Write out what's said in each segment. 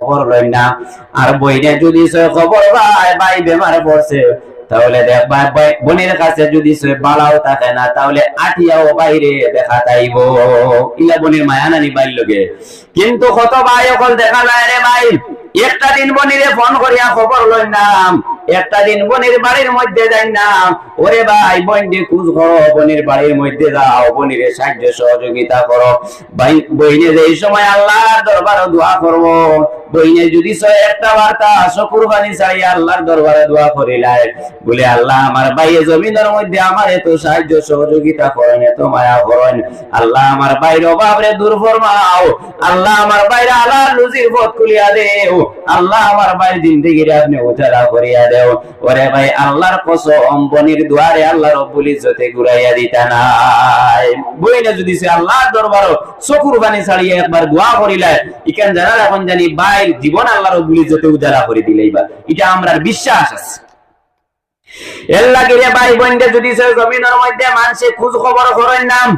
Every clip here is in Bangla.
খবর লই না। আর বইনে যদি খবর ভাই ভাই বেমারে পড়ছে। তাহলে বোনের কাছে যদি সে বালাও থাকে না, তাহলে আটিয়াও বাইরে দেখা যাইব ইলা বোনের মায়া নানি বাইর লোকে কিন্তু কত ভাই অকল দেখা যায় রে ভাই। একটা দিন বনিরে ফোন করিয়া খবর লই নাম একটা দিন বনির বাড়ির মধ্যে যাই না। ওরে ভাই, বইনে খুঁজ করো, বনির বাড়ির মধ্যে যাও, বনিরে সাহায্য সহযোগিতা করো। ভাই, বইনে যে সময় আল্লাহর দরবারে দোয়া করব, বইনে যদি একটা বার্তা শকুর বাণী চাই আল্লাহর দরবারে দোয়া করিলাই। বলে, আল্লাহ, আমার ভাইয়ে জমিনের মধ্যে আমার এত সাহায্য সহযোগিতা করেন, এত মায়া করেন। আল্লাহ, আমার বাইরে অভাবরে দূর ফরমাও। আল্লাহ, আমার বাইরে আল্লাহ রুজির পথ খুলিয়া দেও। আল্লাহ, আমার ভাই জিন্দিগিরে আপনি উজালা করিয়া দেও। ওরে ভাই, আল্লাহর কসম বনির দুয়ারে আল্লাহ রব্বুল ইজ্জতে ঘুরাইয়া দিতা নাই। বইনে যদি সে আল্লাহর দরবার চকুর বাণী ছাড়িয়ে একবার দোয়া করিলাই ইখান জানার এখন জানি ভাই জীবন আল্লাহ রব্বুল ইজ্জতে উজালা করে দিলেই বা। এটা আমরার বিশ্বাস আছে। এর লাগে ভাই বোনকে যদি সে জমিনের মধ্যে মানুষে খোঁজ খবর করেন নাম,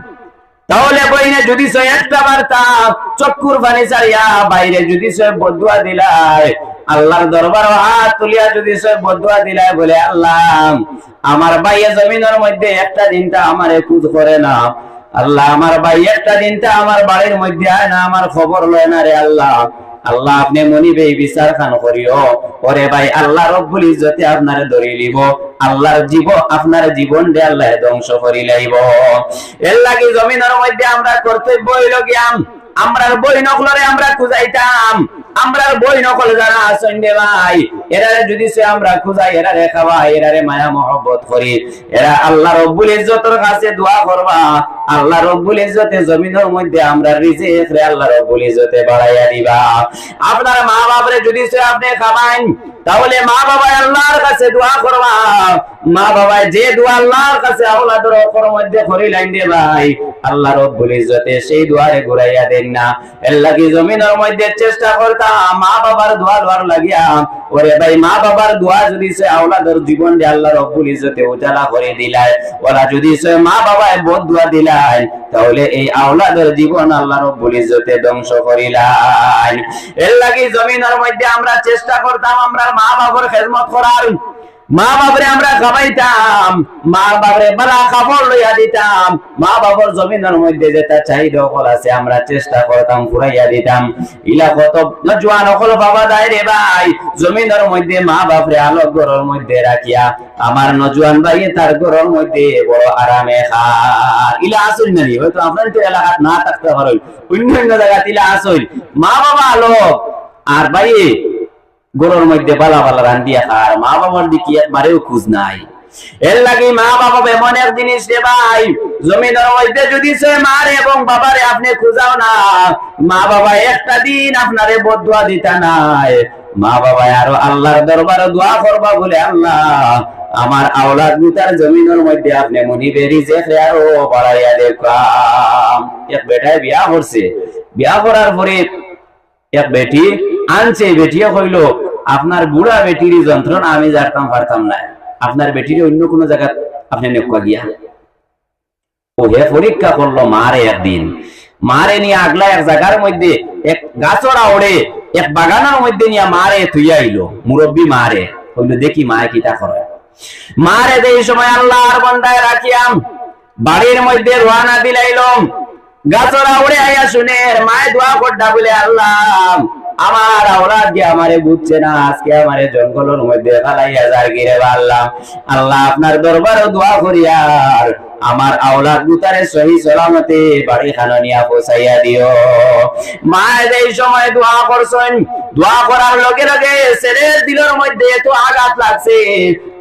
তাহলে বইনে যদি সে একটা বার্তা চক্কুর পানি ছাড়িয়া বাইরে যদি সে বদুয়া দিলায় আল্লাহর দরবার হাত তুলিয়া যদি সে বদুয়া দিলায় বলে, আল্লাহ, আমার ভাইয়ে জমিনের মধ্যে একটা দিনটা আমারে খুঁজ করে না। আল্লাহ, আমার ভাই একটা দিনটা আমার বাড়ির মধ্যে আয় না, আমার খবর লয় না রে আল্লাহ। আল্লাহ, আপনি মনিবে বিচার খান করিও। ওরে ভাই, আল্লাহ রব্বুল ইজ্জতে আপনারে ধরি লিব আল্লাহর জীব, আপনার জীবন দে আল্লাহ ধ্বংস করি লাইব। এর লাগি জমিনের মধ্যে আমরা কর্তব্য হইল গিয়াম আমরার বই নকলরে আমরা খুঁজাইতাম। আমরার বই নকল যারা আসেন ভাই এরারে যদি সে আমরা খুঁজাই এরারে খাওয়াই এরারে মায়া মহব্বত করি। এরা আল্লাহ রব্বুল ইজ্জতের কাছে দোয়া করবা। আল্লাহ রব্বুল ইজ্জতে জমিনের মধ্যে আমরা রিজিক রে আল্লাহ রব্বুল ইজ্জতে বাড়াইয়া দিবা। আপনার মা বাপরে যদি সে আপনি খাওয়াইন, তাহলে মা বাবা আল্লাহর কাছে দোয়া করবা। মা বাবা যে দোয়া আল্লাহর কাছে আওলাদের অপর মধ্যে করিলেন রে ভাই, আল্লাহ রব্বুল ইজ্জতে সেই দোয়ারে ঘুরাইয়া দেন না। এর লাগি জমিনের মধ্যে চেষ্টা করতাম, মা বাবার দোয়া দোয়ার লাগিয়া, ওরে মা বাবার দোয়া যদি সে আওলাদের তাহলে এই আওলাদের জীবন আল্লাহ রব্বুল ইজ্জতে ধ্বংস করিলাই এর লাগি জমিনের মধ্যে আমরা চেষ্টা করতাম আমরা মা বাবার খেদমত করার। মা বাবরে আমরা খাবাইতাম মা বাবরে বালা খাবার লইয়া দিতাম, মা বাবার জমিনের মধ্যে যেটা চাহিদা অকল আছে, আমরা চেষ্টা করতাম ফুরাইয়া দিতাম। ইলা কত জোয়ান অকল বাবা দেয় রে ভাই, জমিনের মধ্যে মা বাপরে আলোক ঘরের মধ্যে রাখিয়া, আমার নজওয়ান ভাই তার ঘরের মধ্যে বড় আরামে খার ইলা আসল নানি হয়তো আপনার তো এলাকাত না থাকতে পারো অন্য অন্য জায়গাত ইলা আসল। মা বাবা আলোক, আর ভাই গরুর মধ্যে বালা বালা রান্দিয়া খার মা বাবার দিকে একবারেও খুঁজ নাই। এর লাগি মা বাবা এমন এক জিনিস রে ভাই, জমিনের মধ্যে যদি সে মার এবং বাবারে আপনি খুঁজাও না, মা বাবা একটা দিন আপনারে বদুয়া দিতা নাই। মা বাবা আরও আল্লাহর দরবারে দোয়া করবা বলে আল্লাহ, আমার আওলাদ গুতার জমিনের মধ্যে আপনি মনি বেরি যে আরও বাড়াইয়া দেখাম এক বেটায় বিয়া করছে। বিয়া করার পরে এক বেটি আনছে বেটিয়া কইল আপনার বুড়া বেটির যন্ত্রণা, আমি জানতাম, পারতাম না। আপনার বেটির অন্য কোন জায়গা আপনি নেকা গিয়া। ও হে পরীক্ষা করল মারে একদিন। মারে নিয়ে আগলা এক জায়গার মধ্যে, এক গাছর আওড়ে এক বাগানের মধ্যে নিয়ে মারে থুইয়া আইলো। মুরব্বী মারে। কইলো, দেখি মায়ে কিটা করে? মারে এই সময় আল্লাহর বন্দায় রাখিয়াম, বাড়ির মধ্যে রোয়ানা দিলাইলাম। গাছরা উড়ে আইয়া শুনে মায় দোয়া করডা বলে আল্লাহ আমার আওলাদ দিয়ে আমারে বুঝছে না, আজকে আমারে জঙ্গলের মধ্যে ফালাইয়া যার গিরে পারলাম আল্লাহ আপনার দরবারে দোয়া করিয়ার আমার আওলাদ গুতারে সহি সালামতে বাড়ি খানা নিয়া পৌঁছাইয়া দিও। মা এই সময় দোয়া করছেন। দোয়া করার লগে লগে ছেলের দিলের মধ্যে এত আঘাত লাগছে।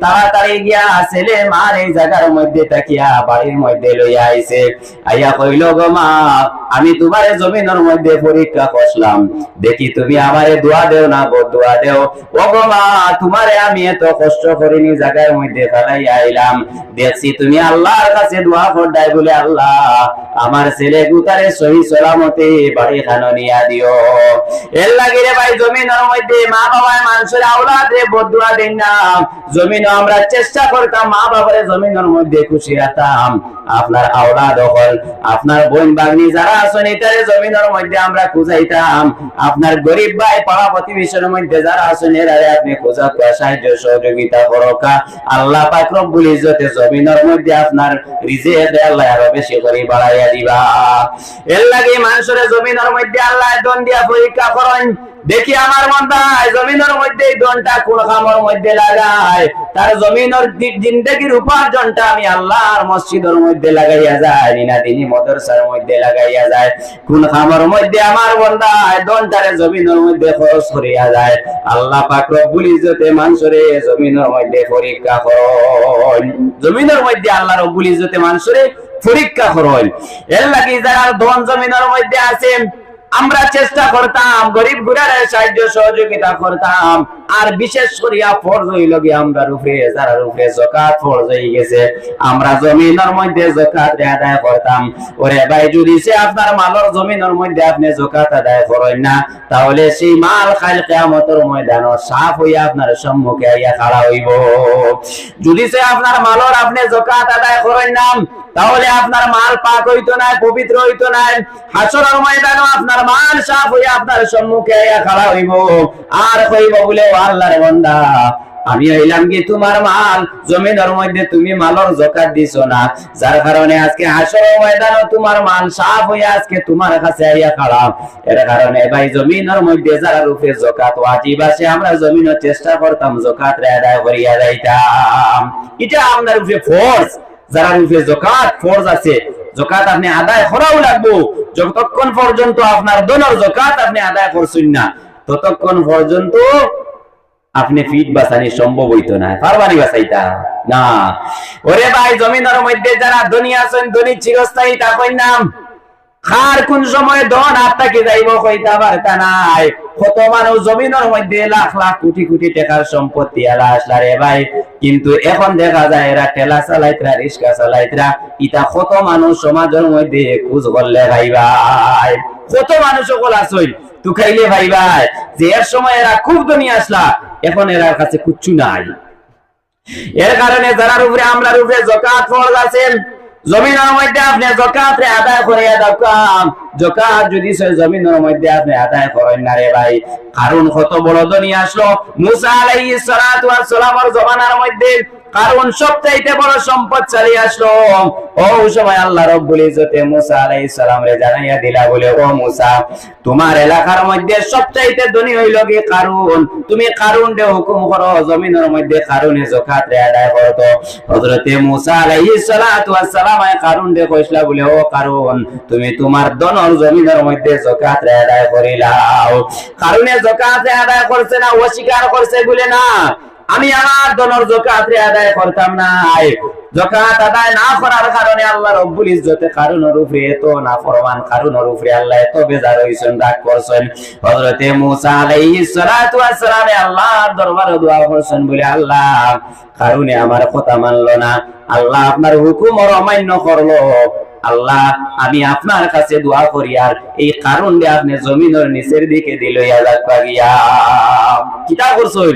তাড়াতাড়ি গিয়া ছেলে মার এই জায়গার মধ্যে তাকিয়া বাড়ির মধ্যে লইয়া আইছে। আইয়া কইল, গো মা, আমি তোমারে জমিনের মধ্যে পরীক্ষা করলাম দেখি তুমি আমারে দোয়া দেও না গো, দোয়া দেও। ও গো মা, তোমারে আমি এত কষ্ট করিনি জায়গার মধ্যে ফেলাইয়া আইলাম। দেখছি তুমি আল্লাহর কাছে দোয়া করদাই বলে, আল্লাহ, আমার ছেলে গুতারে সহি সালামতে বাড়ি খানো নিয়া দিও। এর লাগিরে ভাই, জমিনের মধ্যে মা বাবার মানুষের আওলাদ রে, বদুয়া দেন না। জমিন আমরা চেষ্টা করতাম, মা বাবার জমিনের মধ্যে খুশি রাখতাম। আপনার আওলাদ হল, আপনার বোন বাগনি যারা আছেন, এটারে জমিনের মধ্যে আমরা খুঁজাইতাম। আপনার গরিব ভাই, পাড়া প্রতিবেশীর মধ্যে যারা আছেন, এরারে আপনি খোঁজা সাহায্য, সহযোগিতা করকা আল্লাহ পাক রব্বুল ইজ্জতে জমিনের মধ্যে আপনার এর লাগে মানুষের জমিনের মধ্যে আল্লাহ দন দিয়া পরীক্ষা করেন। দেখি আমার মন্দায় জমিনের মধ্যে এই দনটা কোন খামর মধ্যে লাগায়। তার জমিনের জিন্দগির উপার্জনটা আমি আল্লাহর মসজিদের মধ্যে লাগাইয়া যায় নিনা তিনি মদরসার মধ্যে লাগাইয়া যায়। কোন খামর মধ্যে আমার বন্দায় দনটারে জমিনের মধ্যে খরচ করিয়া যায়। আল্লাহ পাক রব্বুল ইজ্জতে মানুষরে জমিনের মধ্যে পরীক্ষা করন। জমিনের মধ্যে আল্লাহ রব্বুল ইজ্জতে মানুষরে পরীক্ষা করন। এর লাগি যারা ধন জমিনের মধ্যে আছেন আমরা চেষ্টা করতাম, গরিব গুড়ারে সাহায্য সহযোগিতা করতাম। আর বিশেষ করিয়া ফরজ হইল গিয়ে আমরা রূপে যারা রূপে জকাত ফরজ হয়ে গেছে, আমরা জমিনের মধ্যে জকাত আদায় করতাম। ওরে ভাই, যদি সে আপনার মালর জমিনের মধ্যে আপনি জকাত আদায় করেন না, তাহলে সেই মাল খাইল কেয়ামতের ময়দান সাফ হইয়া আপনার সম্মুখে আইয়া খাড়া হইব। যদি সে আপনার মালর আপনি জকাত আদায় করেন না, তাহলে আপনার মাল পাক হইতো না পবিত্র হইতো না হাসরের ময়দানও আপনার মাল সাফ হইয়া আপনার সম্মুখে আইয়া খাড়া হইব। আর কইব বলে আল্লাহর বান্দা। আমি হইলাম কি তোমার মাল? জমিনের মধ্যে তুমি মালর জকাত দিছো না। যার কারণে আজকে হাসর ময়দানও তোমার মাল সাফ হইয়া আজকে তোমার কাছে আইয়া খাড়া। এর কারণে ভাই, জমিনের মধ্যে যারা রূপে জকাত ওয়াজিব আছে, আমরা জমিনের চেষ্টা করতাম জকাত রে আদায় করিয়া যাইতাম। এটা আপনার রূপে ফোর্স যারা রূপে জকাত ফরজ আছে জকাত আপনি আদায় করাও লাগবো। যতক্ষণ পর্যন্ত আপনার দোনর জকাত আপনি আদায় করছেন না, ততক্ষণ পর্যন্ত আপনি ফিট বাঁচানি সম্ভব হইতো না। পারবানি বাঁচাইতা? না। ওরে ভাই জমিনের মধ্যে যারা ধনী আছেন ধনী চিরস্থায়ী তা নাম? খার কোন সময় ধন আপনাকে যাইব কইতা পারতা নাই। কত মানুষ জমিনের মধ্যে লাখ লাখ কোটি কোটি টাকার সম্পত্তি এলা আসলা রে ভাই। কিন্তু এখন দেখা যায় এরা ঠেলা চালাইতরা, রিক্সা চালাইতরা। ইটা কত মানুষ সমাজের মধ্যে খোঁজ করলে ভাই ভাই। কত মানুষ সকল আসইল তু খাইলে ভাই ভাই। যে এর সময় এরা খুব ধনী আসলা, এখন এর কাছে কুচ্ছু নাই। এর কারণে যারা উপরে আমরার উপরে জকাত ফরজ আছেন জমিনের মধ্যে আপনি জকাত আদায় করে কাম জকাত যদি সে জমিনের মধ্যে আপনি আদায় করেন না রে ভাই, কারণ কত বড় ধনী আসলো। মুসা আলাইহিস সালাতু ওয়াস সালামের জমানার মধ্যে কারণ সবচাইতে বড় সম্পদ চালিয়ে আসলো। ও সময় আল্লাহ রব্বুল ইজ্জতে মুসা আলাইহিস সালাম রে জানাইয়া দিলা, বলে, ও মুসা, তোমার এলাকার মধ্যে সবচাইতে ধনী হইল কি কারণ তুমি কারণ দে হুকুম করো, জমিনের মধ্যে কারণে যাকাত রে আদায় করো তো। হযরতে মুসা আলাইহিস সালাতু ওয়াস সালাম কারণ দে কইসলা, বলে, ও কারণ তুমি তোমার দনর জমিনের মধ্যে যাকাত রে আদায় করিলাও। কারণে যাকাত রে আদায় করছে না, অস্বীকার করছে, বলে, না আমি আমার দনর যাকাত রে আদায় করতাম না। যাকাত আদায় না করার কারণে আল্লাহ রব্বুল ইজ্জতে কারণের উপরে এত না ফরমান কারণের উপরে আল্লাহ এত বেজার হইছেন, রাগ করছেন। হযরতে মূসা আলাইহিস সালাতু ওয়াস সালামে আল্লাহর দরবারে দোয়া করছেন বলে আল্লাহ কারণে আমার কথা মানলো না। আল্লাহ আপনার হুকুম অমান্য করল। আল্লাহ, আমি আপনার কাছে দোয়া করি আর এই কারণ আপনি জমিনের নিচের দিকে দিল গিয়া কিতা করছেন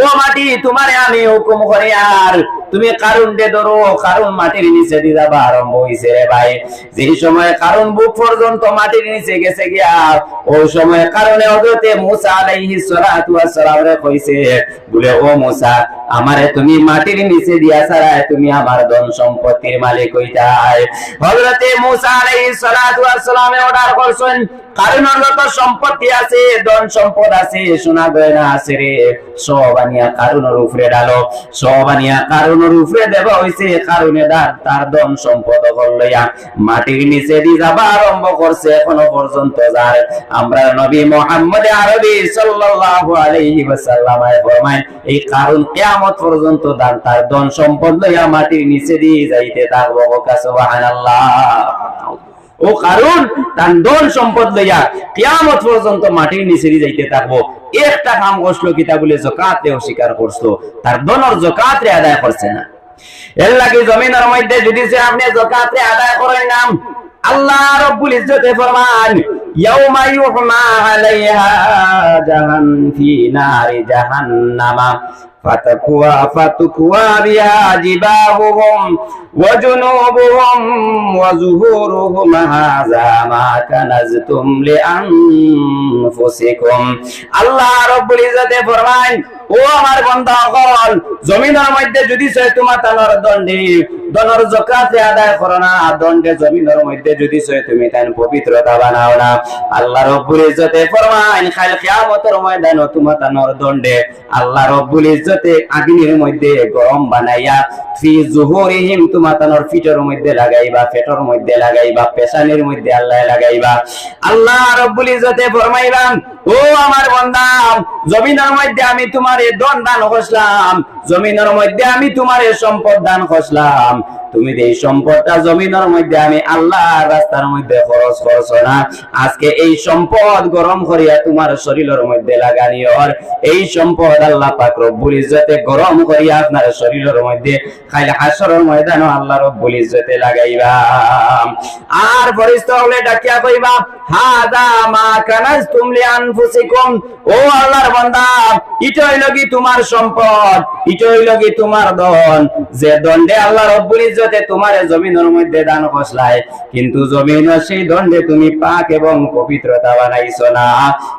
ও মাটি, তোমারে আমি হুকুম করি আর। তুমি কারণ ধরো কারণ মাটির নিচে আরম্ভ রে ভাই। যে সময় কারণ বুক পর্যন্ত মাটির নিচে গেছে গিয়া ওই সময় কারণে কইছে, বলে, ও মুসা, আমারে তুমি মাটির নিচে দিয়া ছাড়া তুমি আমার ধন সম্পত্তির মালিক হইতাই। হযরতে মুসা আলাইহিস সালাতু ওয়াস সালামে অর্ডার করছেন কারণ সম্পত্তি আছে, ধন সম্পদ আছে, সোনা গয়না আছে রে। সব আনিয়া কারণের উপরে ডালো। সব আনিয়া কারণের উপরে হইছে কারণে তার ধন সম্পদ লইয়া। মাটির নিচে দি যাবা আরম্ভ করছে, এখনও পর্যন্ত যার। আমরা নবী মোহাম্মদ আরবি সাল্লাল্লাহু আলাইহি এই কারণ কিয়ামত পর্যন্ত দান, তার ধন সম্পদ লইয়া মাটির নিচে দিয়ে যাইতে থাকব সুবহানাল্লাহ। ও কারণ তার ধন সম্পদ লইয়া কিয়ামত পর্যন্ত মাটির নিচে যাইতে থাকব। একটা কাম করছিল কিতা বলে জকাতে অস্বীকার করছ তার ধনর জকাতে আদায় করছে না। এর লাগে জমিনের মধ্যে যদি সে আপনি জকাতে আদায় করেন নাম, আল্লাহ রব্বুল ইজ্জতে ফরমান, ইয়াউমা ইউহমা আলাইহা জাহান্নামা। فتكوى فتكوى بها جباههم وجنوبهم وزهورهم هذا ما كنزتم لأنفسكم الله رب العزة فرمان ও আমার বান্দা হল জমিনের মধ্যে যদি সে তোমার তানোর দণ্ডে, দনর জকাতে আদায় করো না, দণ্ডে জমিনের মধ্যে যদি সে তুমি তাই পবিত্রতা বানাও না। আল্লাহ রব্বুল ইজ্জতে ফরমান খাল কিয়ামতের ময়দানে তোমার তানোর দণ্ডে আল্লাহ রব্বুল ইজ্জতে আগুনের মধ্যে গরম বানাইয়া, ফি জুহুরিহিম তোমার তানোর ফিটের মধ্যে লাগাইবা পেটের মধ্যে লাগাইবা, পেশানির মধ্যে আল্লাহ লাগাইবা। আল্লাহ রব্বুল ইজ্জতে ফরমাইলাম ও আমার বন্দাম জমিনের মধ্যে আমি তোমার এ দন দান করলাম জমিনের মধ্যে আমি তোমার এ সম্পদ দান করলাম তুমি এই সম্পদটা জমিনের মধ্যে আমি আল্লাহর রাস্তার মধ্যে খরচ করছ না, আজকে এই সম্পদ গরম করিয়া তোমার শরীরের মধ্যে লাগানিওর এই সম্পদ আল্লাহ পাক রব্বুল ইজ্জতে গরম করিয়া আপনার শরীরের মধ্যে খাইলে হাসরের ময়দানও আল্লাহ রব্বুল ইজ্জতে লাগাইবা। আর ফরিস্তা হলে ডাকিয়া কইবা, হাদা মা কানাজতুম লিআনফুসিকুম। ও আল্লাহর বান্দা ইটো হইল কি তোমার সম্পদ ইটো হইল কি তোমার ধন। যে দণ্ডে আল্লাহ রব্বুল ইজ্জতে তোমার জমিনের মধ্যে দান কষলায় কিন্তু জমিন সেই দণ্ডে তুমি পাক এবং পবিত্রতা বানাইছো না।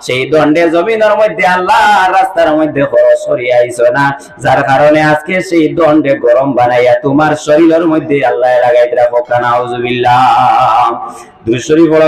সেই দণ্ডে জমিনের মধ্যে আল্লাহ রাস্তার মধ্যে খরচ সরিয়াইছো না। যার কারণে আজকে সেই দণ্ডে গরম বানাইয়া তোমার শরীরের মধ্যে আল্লাহ লাগাইতে রাখো কানাউজুবিল্লাহ দুশরি বড়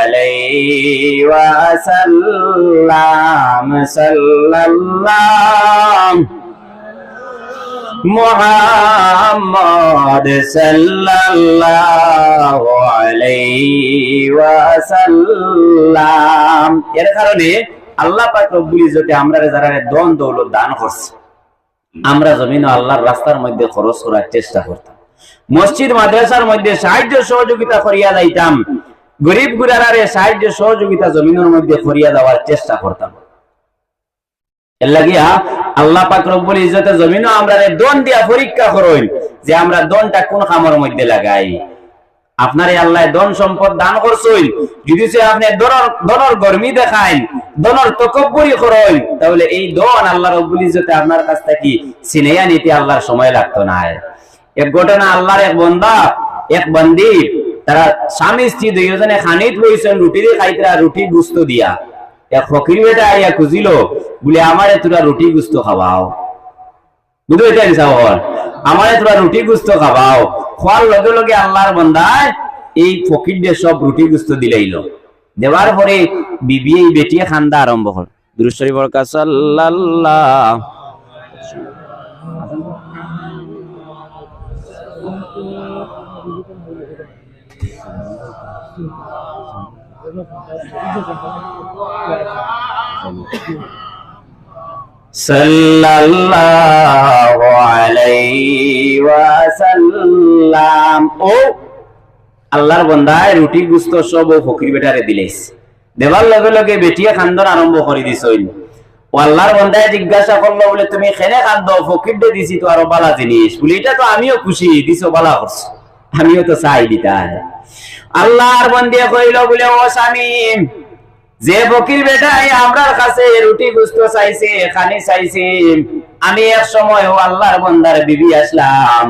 আলাইহি ওয়াসাল্লাম সাল্লাল্লাহু মুহাম্মদ সাল্লাল্লাহু আলাইহি ওয়াসাল্লাম এর কারণে আল্লাহ পাক রব্বুল ইজ্জতে আমরা যারা দন দৌলত দান করছে, আমরা জমিন আল্লাহর রাস্তার মধ্যে খরচ করার চেষ্টা করতাম। মসজিদ, মাদ্রাসার মধ্যে সাহায্য সহযোগিতা করিয়া যাইতাম। গরিব গুরারে সাহায্য সহযোগিতা জমিনের মধ্যে করিয়া দেওয়ার চেষ্টা করতাম। এর লাগিয়া আল্লাহ পাক রব্বুল জমিনও আমরা দন দিয়া পরীক্ষা করইন যে আমরা দনটা কোন কামের মধ্যে লাগাই। আল্লাহ সম্পদ দান করছইন যদি সে আপনি দনর গরমি দেখাইন, দনর তকব্বরি করইন তাহলে এই দন আল্লাহ রব্বুল আপনার কাছ থেকে সিনেয়া নিতে আল্লাহর সময় লাগতো না এক ঘটনা আল্লাহর এক বন্দা, এক বন্দি তারা স্বামী স্ত্রী দুইজনে খানিত বইছেন রুটি দিয়ে খাইতরা রুটি গুস্ত দিয়া। এক ফকির বেটা আইয়া আমারে তোরা রুটি গুস্ত খাওয়াও আমারে তোরা রুটি গুস্ত খাওয়াও লগে লগে আল্লাহর বন্দায় এই ফকির দিয়ে সব রুটি গুস্ত দিলাইল দেওয়ার পরে বিবি এই বেটিয়ে খান্দা আরম্ভ হল। দুরুশ্বরী বরকা সাল্লাল্লাহ আল্লাহর বন্দায় রুটি গুস্ত সব ও ফকির বেটারে দিলেস। দেবার লগে লগে বেটিয়ে খান্দন আরম্ভ করে দিছইন ও আল্লাহর জিজ্ঞাসা করল, বলে, তুমি খেনে খান্দ ফকির দে দিছি তো আরও বালা জিনিস। বলে, এটা তো আমিও খুশি, দিছো বালা করছ। আমিও তো চাই দিতা আল্লাহর বন্দিয়ে কইল, বলে, ও স্বামী যে বকির বেটাই আমরার কাছে রুটি গুস্ত চাইছে, খানি চাইছে, আমি এক সময় আল্লাহর বন্দার বিবি আসলাম।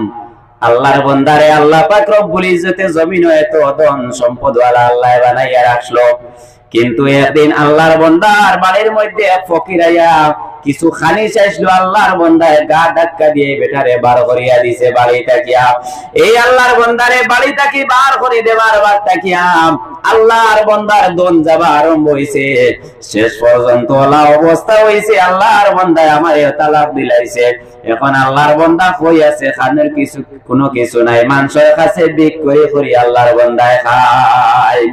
আল্লাহর বন্দারে আল্লাহ পাক রব্বুল ইজ্জতে জমিন এত ধন সম্পদ ওয়ালা আল্লাহ বানাইয়া রাখল। কিন্তু একদিন আল্লাহর বন্দার বাড়ির মধ্যে এক ফকির আইয়া কিছু খানি চাইছিল আল্লাহর বন্দায় গা ধাক্কা দিয়ে বেটারে বার করিয়া দিছে বাড়ি তাকিয়া এই আল্লাহর বন্দারে বাড়ি তাকি বার করে দেবার বার তাকিয়া আল্লাহর বন্দার দন যাবা আরম্ভ হইছে। শেষ পর্যন্ত ওলা অবস্থা হইছে, আল্লাহর বন্দায় আমার তালাক দিলাইছে। এখন আল্লাহর বন্দা কই আছে? খানের কিছু, কোনো কিছু নাই। মানুষের কাছে বিক করে করি আল্লাহর বন্দায় খায়।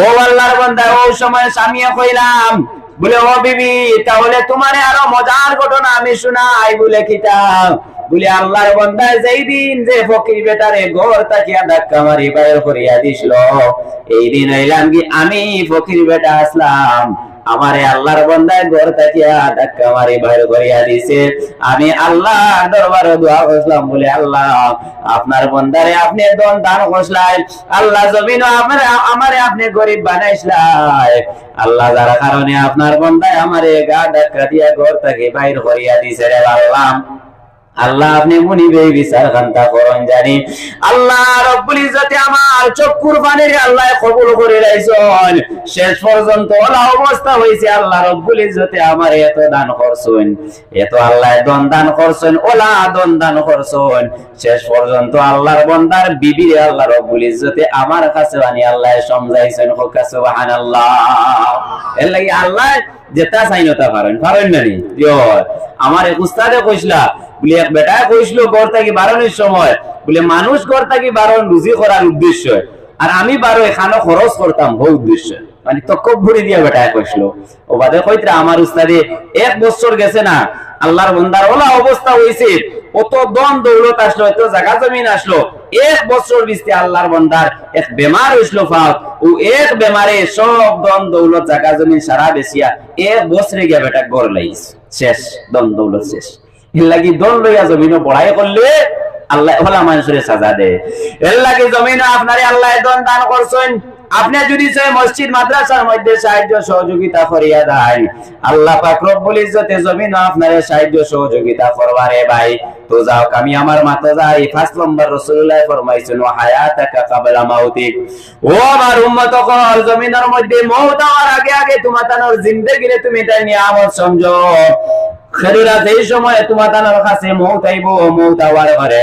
ও আল্লাহর বন্দায় ও সময় স্বামীও কইলাম বলে, ও বিবি, তাহলে তোমার আরও মজার ঘটনা আমি শোনাই, বলে কিতাব বলে, আল্লাহর বন্দা যেই দিন যে ফকির বেটারে ঘর তাকিয়া ধাক্কা মারি বাইর করিয়া দিছিল, এই দিন হইলাম কি আমি ফকির বেটা আসলাম। আমারে আল্লাহর বন্দায় ঘর তাকিয়া ধাক্কা মারি, বাইর করিয়া দিছে। আমি আল্লাহ দরবারে দোয়া করলাম বলে আল্লাহ, আপনার বন্দারে আপনি দন দান করছলাই আল্লাহ জমিন আমারে আমারে আপনি গরিব বানাইছলাই আল্লাহ যার কারণে আপনার বন্দায় আমারে গা ধাক্কা দিয়া ঘর থেকে বাইর করিয়া দিছে রে আল্লাহ আল্লাহ আপনি মুনিবে বিচার খান্তা করন জানি। আল্লাহ রব্বুল ইজ্জতে আমার চক্ষুর পানির আল্লাহ কবুল করে লাইছন। শেষ পর্যন্ত ওলা অবস্থা হইছে আল্লাহ রব্বুল ইজ্জতে আমার এত দান করছুন। এত আল্লাহ দন দান করছুন, ওলা দন দান করছুন। শেষ পর্যন্ত আল্লাহর বন্দার বিবিরে আল্লাহ রব্বুল ইজ্জতে আমার কাছে আনি আল্লাহ সমজাইছেন হোকা সুবহানাল্লাহ। এর লাগি আল্লাহ যেটা চাইনতা পারেন পারেন না নি? আমার এক উস্তাদে কইসলা এক বেটায় কইছিল গড় থাকি সময়। বলে, মানুষ গড় থাকি রুজি করার উদ্দেশ্য। আর আমি বারো এখানে খরচ করতাম বহু উদ্দেশ্য। মানে তকব্বরি দিয়া ও বাদে আমার উস্তাদে, এক বছর গেছে না, আল্লাহর বন্দার ওলা অবস্থা হইছে। কত দন দৌলত আসলো, এত জায়গা জমিন আসলো। এক বছর বিস্তে আল্লাহর বন্দার এক বেমার হইছিল ফাও ও এক বেমারে সব দম দৌলত জায়গা জমিন সারা বেশিয়া এক বছরে গিয়া বেটা গড় লাইস শেষ, দম দৌলত শেষ। এর লাগি দন লইয়া জমিন বড়াই করলে আল্লাহ ওলা মানুষের সাজা দে এর জমিন আপনারে আল্লাহ দন দান করছেন। আপনি যদি চাই মসজিদ, মাদ্রাসার মধ্যে সাহায্য, সহযোগিতা করিয়া দেন আল্লাহ পাক রব্বুল ইজ্জতে জমিন আপনারে সাহায্য, সহযোগিতা করবারে ভাই। তো যাও, আমি আমার মাথা যাই। ফার্স্ট নম্বর রাসূলুল্লাহ ফরমাইছেন হায়াতাকা ক্বাবলা মাউতিক ও আমার উম্মত কল জমিনের মধ্যে মওত হওয়ার আগে আগে তোমার তানোর জিন্দেগিরে তুমি তাই নিয়ামত সমঝো। খেলুরা যেই সময় তোমার তানোর কাছে মৌত আইব মৌত হওয়ার পরে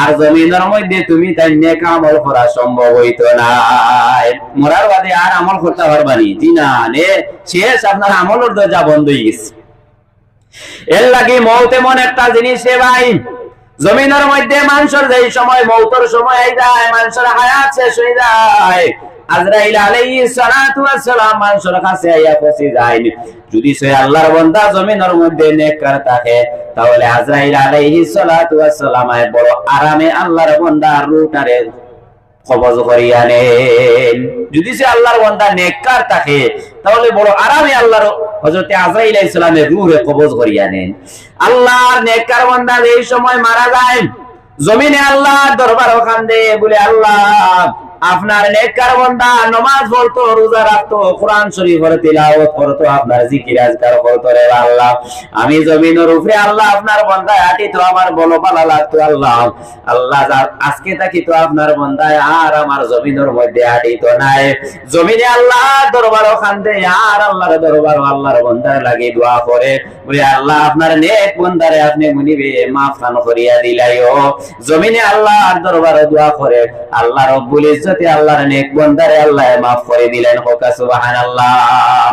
আর জমিনের মধ্যে তুমি তাই নেক আমল করা সম্ভব হইতো না। মরার বাদে আর আমল করতে পারবানি জি না, নে, শেষ আপনার আমলের দরজা বন্ধ হয়ে গেছে এর লাগে মৌত এমন একটা জিনিস রে ভাই, জমিনের মধ্যে মানুষের যেই সময়, মৌতর সময় আই যায় মানুষের হায়াত শেষ হয়ে যায়। আজরাইল আলাইহিস সালাতু ওয়াস সালাম মানুষের কাছে আইয়া পৌঁছে যায় যদি সে আল্লাহর বান্দা জমিনের মধ্যে নেককার থাকে, তাহলে আজরাইল আলাইহিস সালাতু ওয়াস সালাম বড় আরামে আল্লাহর বান্দা রূহটারে কবজ করিয়া নেন। যদি সে আল্লাহর বান্দা নেককার থাকে, তাহলে বড় আরামে আল্লাহর হযরতে আজরাইল আলাইহিস সালামের রূহে কবজ করিয়া নেন। আল্লাহর নেককার বান্দা এই সময় মারা যায়, জমিনে আল্লাহর দরবার ওখানে বলে, আল্লাহ আপনার নেককার বান্দা, নামাজ পড়তো রোজা রাখতো, কোরআন শরীফ পড়ে, তিলাওয়াত করতো, আপনার জিকির, আজকার করতো রে আল্লাহ। আমি জমিনের উপরে আল্লাহ আপনার বান্দায় আটি, তো আমার বলো পালা লাগতো আল্লাহ। আল্লাহ আজকে থাকি তো আপনার বান্দায় আর আমার জমিনের মধ্যে আটি তো নাই। জমিনে আল্লাহ দরবার ওখানে আর আল্লাহর দরবার আল্লাহর বান্দার লাগি দোয়া করে। বলে আল্লাহ, আপনার নেক বান্দারে আপনি মুনিবে মাফ খান করিয়া দিলাইও। জমিনে আল্লাহর দরবারে দোয়া করে, আল্লাহ রব্বুল ইজ্জতে আল্লাহর নেক বান্দারে আল্লাহ মাফ করে দিলেন। হোকা, সুবহানাল্লাহ।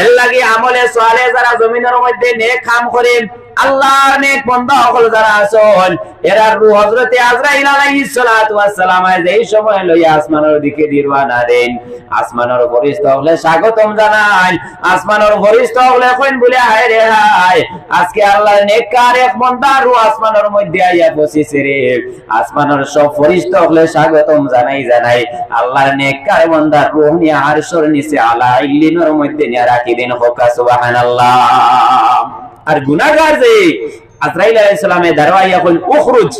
এর লাগি আমলে সালে যারা জমিনের মধ্যে নেক কাম করে আল্লাহর নেক বান্দা সকল যারা আছেন, এরা রূহ আলাইহিস সালাতু ওয়াস সালাম এই সময় আসমানের দিকে দেন। আসমানের ফেরেশতা হলে স্বাগতম জানান আসমানের ফেরেশতা হলে কইন বলে, হায় রে হায়, আজকে আল্লাহর নেককার এক বান্দা রূহ আসমানের মধ্যে আইয়া বসিছে রে। আসমানের সব ফেরেশতা হলে স্বাগতম জানাই জানাই। আল্লাহর নেককার বান্দা রূহ নিয়ে আরশের নিচে আলা ইল্লিনের মধ্যে নিয়ে রাখি দিন হোকা, সুবহানাল্লাহ। আর গুনাহগার যে আজরাইল আলাইহিস সালামে দারওয়াইয়া উখরুজ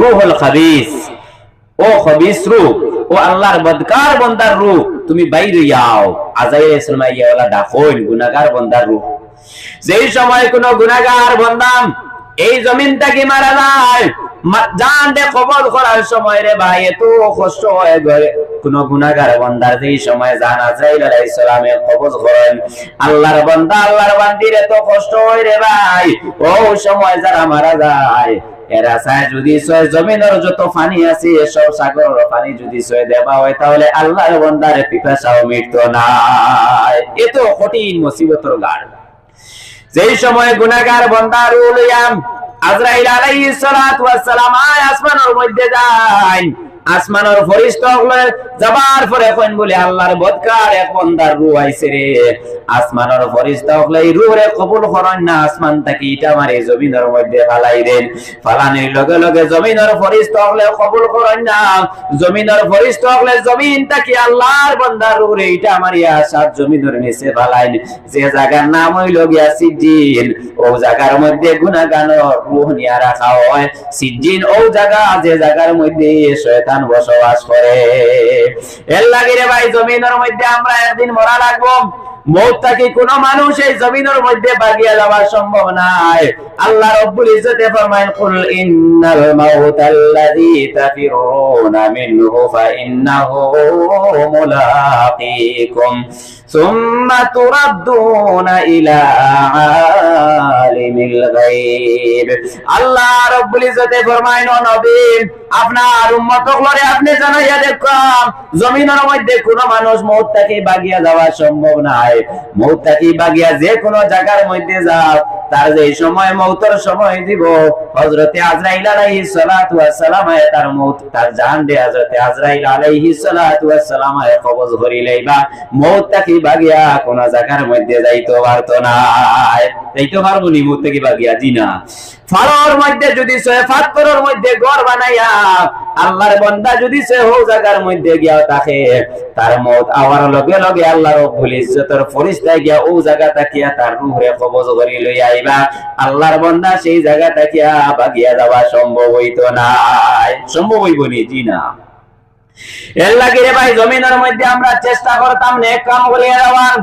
রূহুল খাবিস। ও খাবিস রূহ, ও আল্লাহর বদকার বান্দার রূহ, তুমি বাইরে যাও। আজরাইল আলাইহিস সালাম ইয়া ওলা ডাকইল গুনাহগার বান্দার রূহ। যেই সময় কোন গুনাহগার বান্দা এই জমিনটাকে মারা যায় জান দে কবল করার সময় রে ভাই, এত কষ্ট হয় ঘরে। কোন গুনাহগার বান্দার যেই সময় জান আজরাইল আলাইহিস সালামে কবজ করেন। আল্লাহর বান্দা, আল্লাহর বান্দির এত কষ্ট হয় রে ভাই। ও সময় যারা মারা যায়, এরা চায় যদি সয় জমিনের যত পানি আছে সাগরের পানি যদি দেওয়া হয়, তাহলে আল্লাহর বান্দার পিপাসাও এত কঠিন মুসিবতর যেই সময় রুলিয়াম আজরাইল আলাইহিস আসমানের মধ্যে যায়। আসমানের যাবার পরে বলে, আল্লাহর বদকার এক আইছে রে। কবুল না, আসমান ইটা মারে, জমিনের মধ্যে ফালাই দেন। ফালানির লগে লগে জমিনের কবুল না। জমিনের জমিন থেকে আল্লাহর বন্দার ইটা মারিয়া সাত জমিনের নিচে ফালাইন। যে জায়গার নাম হইল গিয়া সিজ্জিন ও জায়গার মধ্যে গুনাহগানের রূহ নিয়া রাখা হয়। সিজ্জিন ও জায়গা যে জায়গার মধ্যে শয়তান বসবাস করে। এর লাগে রে ভাই জমিনের মধ্যে আমরা একদিন মরা লাগবো। মৌতটা কি কোনো মানুষ এই জমিনের মধ্যে বাগিয়ে যাওয়া সম্ভব নাই? আল্লাহ রব্বুল ইজ্জতে ফরমায় কুল ইন্নাল মাউতাল্লাযী তাফিরুনা মিনহু ফাইন্নাহু মুলাকীকুম সুম্মা তুরাদ্দুনা ইলা আলিমিল গায়ব. আল্লাহ রব্বুল ইজ্জতে ফরমায় ও নবী, আপনার উম্মত হলরে আপনি জানাইয়া দেখুন, জমিনের মধ্যে কোনো মানুষ মৌতটাকে বাগিয়া যাওয়া সম্ভব নাই। মৌতটাকে বাগিয়া যে কোনো জায়গার মধ্যে যাও। তার যে সময় মৌতর সময় দিব, হযরতে আজরাইল আলাইহিস সালাতু ওয়াস সালাম আয় তার মৌত, তার জান দে হযরতে আজরাইল আলাইহিস সালাতু ওয়াস সালাম আয় কবজ করিলেইবা মৌতটাকে বাগিয়া কোন জায়গার মধ্যে যাইতো পারতো না। যাইতে পারব নি মৌতটাকে বাগিয়া? জি না। ফাড়র মধ্যে যদি সে ফাত্তরের মধ্যে ঘর বানাইয়া, আল্লাহর বন্দা যদি সে হো জায়গার মধ্যে গিয়া থাকে, তার মত আওয়ার লগে লগে আল্লাহ রব্বুল ইজ্জতের ফরিস্তায় গিয়া ও জায়গা তাকিয়া তার রূহে কবজ করি লই আইবা আল্লাহর বন্দা সেই জায়গা থাকিয়া বাগিয়া যাওয়া সম্ভব হইতো না? সম্ভব হইব নি? জি না। এর লাগে রে ভাই, জমিনের মধ্যে আমরা চেষ্টা করতাম নেক কাম করিয়া যাওয়ার।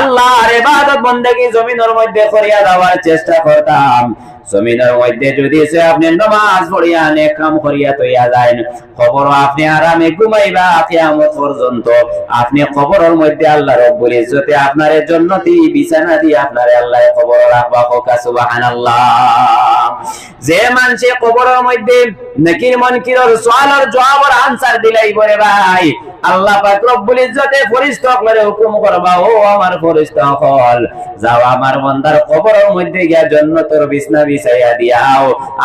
আল্লাহর ইবাদত বন্দেগী জমিনের মধ্যে করিয়া যাওয়ার চেষ্টা করতাম। জমিনের মধ্যে যদি সে আপনি নামাজ পড়িয়া নেক কাম করিয়া তৈয়া যায় খবর আপনি আরামে ঘুমাইবা কিয়ামত পর্যন্ত। আপনি খবরের মধ্যে আল্লাহ রব্বুল ইজ্জতে আপনার জন্য বিছানা দিয়ে আপনার আল্লাহ খবর রাখবা হোকা সুবহানাল্লাহ। যে মানুষে কবরের মধ্যে নাকির মনকিরর সওয়ালের জবাবের আনসার দিলাই বলে, ভাই আল্লাহ পাক রব্বুল ইজ্জতে ফরিস্তা করে হুকুম করবা, ও আমার যাও আমার বান্দার কবরের মধ্যে গিয়া জান্নাতের বিছনা বিছাইয়া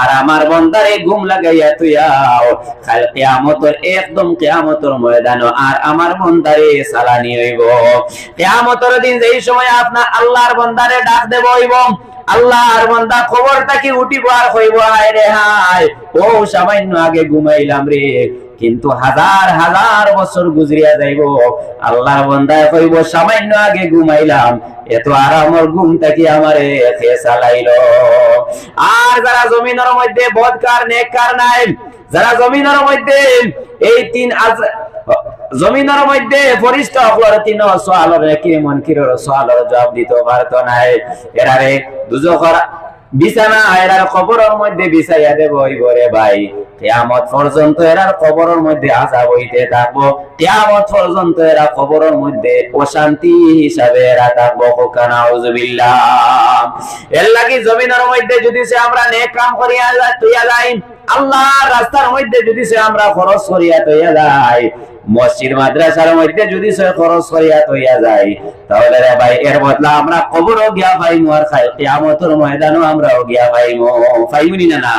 আর আমার বান্দারে ঘুম লাগাইয়া তুইয়াও কাল কিয়ামতের একদম কিয়ামতের ময়দান আর আমার বান্দারে সালানি হইব। কিয়ামতের দিন যেই সময় আপনার আল্লাহর বান্দারে ডাক দেব হইব, আল্লাহর বান্দা খবরটা কি উঠিব আর হইব? হায় রে হায়, ও সামান্য আগে ঘুমাইলাম রে কিন্তু হাজার হাজার বছর গুজরিয়া যাইব। আল্লাহর বান্দায় কইব, সামান্য আগে ঘুমাইলাম। এত আরামর ঘুম থাকি আমারে খেয়ে চালাইলো? আর যারা জমিনের মধ্যে বদকার নেককার নাই, যারা জমিনের মধ্যে এই তিন আজ জমিনের মধ্যে ফরিস্ত হকলর তিন সোয়ালর কি মন কিরর সোয়ালর জবাব দিতে পারত নাই? এরারে দুজখর বিছানা এরার কবরের মধ্যে বিছাইয়া দেব রে ভাই। কিয়ামত পর্যন্ত এরার কবরের মধ্যে আযাব হইতে থাকব। কিয়ামত পর্যন্ত এরা কবরের মধ্যে অশান্তি হিসাবে এরা থাকব। হোকানা উজুবিল্লাহ এর লাগি জমিনের মধ্যে যদি সে আমরা নেক কাম করিয়া তুইয়া যাই আল্লাহ রাস্তার মধ্যে যদি সে আমরা খরচ করিয়া তৈয়া যাই মসজিদ মাদ্রাসার মধ্যে যদি সে খরচ করিয়া তৈয়া যায়, তাহলে রে ভাই, এর বদলা আমরা কবরও গিয়া পাইমু আর কিয়ামতের ময়দানও আমরাও গিয়া পাইমু। পাইমুনি না না।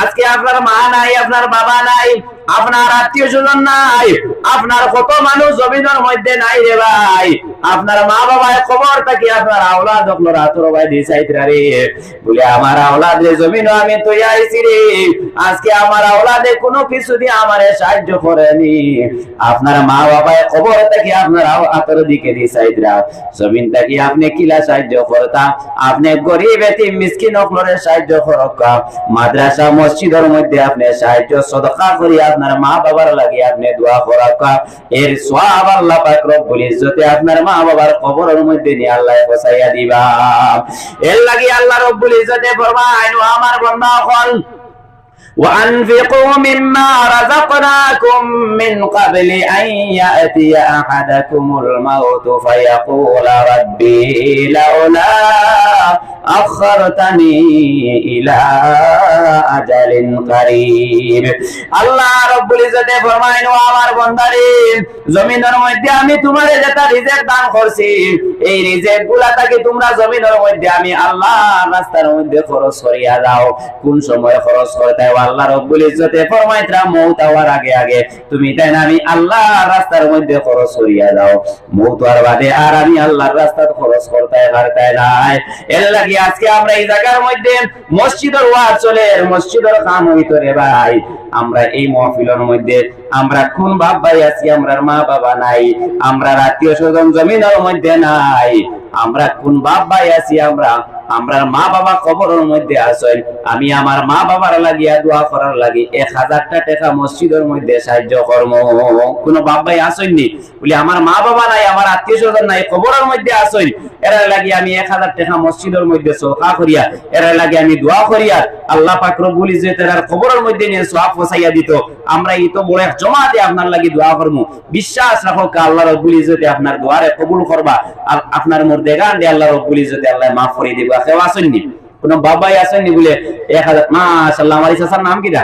আজকে আপনার মা নাই, আপনার বাবা নাই আপনার আত্মীয় স্বজন নাই, আপনার কত মানুষ জমিনের মধ্যে নাই রে ভাই? আপনার মা বাবা খবর থাকি, আপনার আওলাদ আপনার আতর ভাই দিছাইত রে বলে, আমার আওলাদ রে জমিন আমি তুই আইছি রে। আজকে আমার আওলাদে কোনো কিছু দিয়ে আমারে সাহায্য করেনি। আপনার মা বাবা খবর থাকি, আপনার আতর দিকে দিছাইত রা। জমিন থাকি আপনি কিলা সাহায্য করতাম আপনি গরিব, এতিম, মিসকিন অকলরে সাহায্য করকা। মাদ্রাসা, মসজিদের মধ্যে আপনি সাহায্য, সদকা করি আপনার মা বাবার লাগি আপনি দোয়া করাকা এর সওয়াব আল্লাহ পাক রব্বুল ইজ্জতে আপনার মা বাবার কবরের মধ্যে নিয়ে আল্লাহ বসাইয়া দিবা এর লাগি আল্লাহ রব্বুল ইজ্জতে ফরমায় ও আমার বান্দা হল وأنفقوا مما رزقناكم من قبل أن يأتي أحدكم الموت فيقول ربي لولا আখরতানি ইলা আজালিন কারীব আল্লাহ রব্বুল ইজ্জতে ফরমাইন, ও আমার বান্দারে জমিনের মধ্যে আমি তোমারে যেটা রিজিক দান করছি, এই রিজিকগুলা তাকে তোমরা জমিনের মধ্যে আমি আল্লাহ রাস্তার মধ্যে খরচ করিয়া দাও। কোন সময় খরচ করতে আল্লাহ রব্বুল ইজ্জতে ফরমাইতরা মউত হওয়ার আগে আগে। তুমি তাই না আমি আল্লাহ রাস্তার মধ্যে খরচ করিয়া দাও। মউত হওয়ার বাদে আর আমি আল্লাহর রাস্তায় খরচ করতে পারতে নাই। এর লাগি আজকে আমরা এই জায়গার মধ্যে মসজিদের ওয়াজ চলে, মসজিদের কাম হইতো রে ভাই। আমরা এই মহফিলের মধ্যে, আমরা কোন বাপ ভাই আছি আমরা মা বাবা নাই আমরা আত্মীয় স্বজন জমিনের মধ্যে নাই। আমরা কোন বাপ ভাই আছি আমরা? আমরা মা বাবা কবরের মধ্যে আসেন আমি আমার মা বাবার লাগিয়া দোয়া করার লাগি। এক হাজারটা টাকা মসজিদের মধ্যে সাহায্য কর্ম কোন বাপ ভাই আসেননি বলি, আমার মা বাবা নাই, আমার আত্মীয় স্বজন নাই, কবরের মধ্যে আসেন এরা লাগি আমি এক হাজার টাকা মসজিদের মধ্যে সহা করিয়া এরা লাগি আমি দোয়া করিয়া, আল্লাহ পাক রব্বুল ইজ্জতের কবরের মধ্যে নিয়ে সওয়াব ফসাইয়া দিত। আমরা এই তো বড় এক জমাতে আপনার লাগি দোয়া করব বিশ্বাস রাখো আল্লাহ রব্বুল ইজতে আপনার দোয়ারে কবুল করবা। আর আপনার মধ্যে গান দিয়ে আল্লাহ রব্বুল ইজতে আল্লাহ মাফ করে দিবা। কেউ আসেননি? কোনো বাবাই আসেননি বলে এক হাজার মাশাআল্লাহ, আমার ইসার নাম কিটা